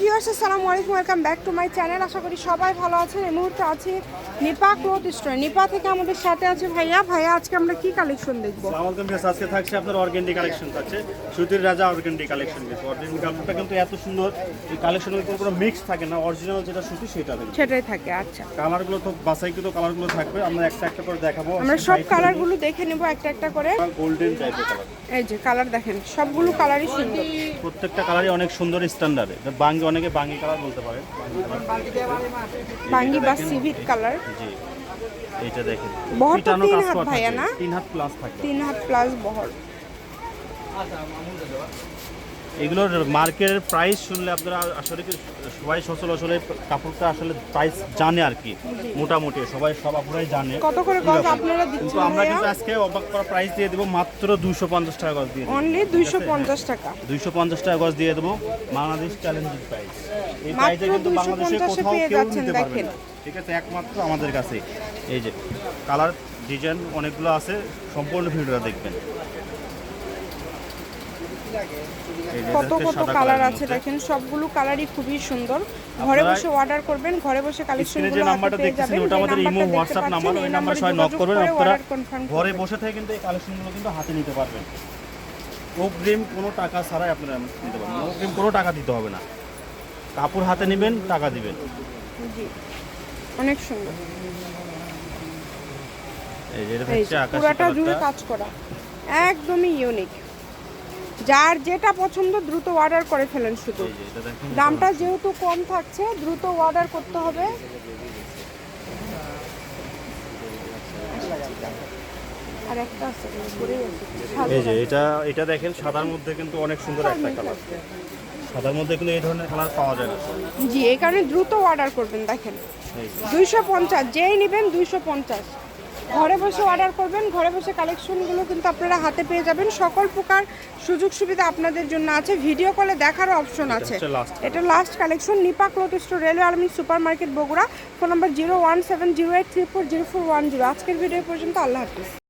Viewers আসসালামু আলাইকুম welcome back to my channel. আশা করি সবাই ভালো আছেন। এই মুহূর্তে আছি নিপা ক্লথ স্টোর। নিপা থেকে আমাদের সাথে আছে ভাইয়া। ভাইয়া আজকে আমরা কি কালেকশন দেখব? আসসালামু আলাইকুম ভিউয়ার্স, আজকে থাকছে আপনার অর্গেন্ডি কালেকশন থাকছে। সুতির রাজা অর্গেন্ডি কালেকশন কিন্তু অর্গেন্ডি কাপড়টা কিন্তু এত সুন্দর। এই কালেকশনের কোনো কোনো মিক্স থাকে না। অরিজিনাল যেটা সুতি সেটা থাকবে সেটাই থাকে আচ্ছা। কালারগুলো তো বাছাইকৃত কালারগুলো থাকবে। আমরা একটা একটা করে দেখাবো। আমরা সব কালারগুলো দেখে নেব একটা একটা করে। গোল্ডেন টাইপের কালার এই যে কালার দেখেন সবগুলো কালারই সুন্দর। প্রত্যেকটা কালারই অনেক সুন্দর স্ট্যান্ডার্ডে বাঙ্গি অনেকে বাঙ্গি কালার বলতে পারে বাঙ্গি বা সিভিক কালার জি এটা দেখেন। বহর তো তিন কাজ হাত করা ভাইয়া থাকে। না? তিন হাত প্লাস থাকে। তিন হাত প্লাস বহর। এগুলোর মার্কেটের প্রাইস শুনলে আপনারা আসলে কি সবাই সচল আসলে কাপড়টা আসলে প্রাইস জানে আর কি মোটামুটি সবাই সব আপুরাই জানে। কত করে গজ আপনারা কিন্তু দিচ্ছেন আমরা কিন্তু আজকে অবাক করা প্রাইস দিয়ে দেবো মাত্র দুশো পঞ্চাশ টাকা গজ দিয়ে অনলি দুইশো পঞ্চাশ টাকা। দুইশো পঞ্চাশ টাকা গজ দিয়ে দেবো বাংলাদেশ চ্যালেঞ্জিং প্রাইস এই প্রাইসে কিন্তু 250 বাংলাদেশে কোথাও কেউ নিতে পারবে না। ঠিক আছে? একমাত্র আমাদের কাছে। এই যে কালার ডিজাইন অনেকগুলো আছে। সম্পূর্ণ ভিডিওটা দেখবেন। কত কত কালার আছে দেখেন সবগুলো কালারই খুবই সুন্দর। ঘরে বসে অর্ডার করবেন ঘরে বসে কালেকশন যে নাম্বারটা দেখতেছেন ওটা আমাদের ইমো হোয়াটসঅ্যাপ নাম্বার ওই নাম্বার সবাই নক করবেন আপনারা ঘরে বসে থেকে কিন্তু এই কালেকশনগুলো কিন্তু হাতে নিতে পারবেন। অগ্রিম কোনো টাকা ছাড়াই আপনারা নিতে পারবেন। অগ্রিম কোনো টাকা দিতে হবে না। কাপড় হাতে নেবেন টাকা দিবেন। জি অনেক সুন্দর। এই যে এটা হচ্ছে আকাশি পুরাটা জুড়ে কাজ করা। একদমই ইউনিক যার যেটা পছন্দ দ্রুত অর্ডার করে ফেলেন শুধু। দামটা যেহেতু কম থাকছে দ্রুত অর্ডার করতে হবে। আর একটা আছে এই যে এটা এটা দেখেন সাদার মধ্যে কিন্তু অনেক সুন্দর একটা কালার সাদার মধ্যে কিন্তু এই ধরনের কালার পাওয়া যায় না। জি এই কারণে দ্রুত অর্ডার করবেন দেখেন। দুইশো পঞ্চাশ যেই নেবেন দুইশো পঞ্চাশ। ঘরে বসে অর্ডার করবেন ঘরে বসে কালেকশনগুলো কিন্তু আপনারা হাতে পেয়ে যাবেন। সকল প্রকার সুযোগ সুবিধা আপনাদের জন্য আছে। ভিডিও কলে দেখারও অপশন আছে। এটা last collection Nipa cloth store railway Almin super market Bogura. Phone number zero one seven zero eight three four zero four one zero আজকের ভিডিও পর্যন্ত আল্লাহ হাফিজ।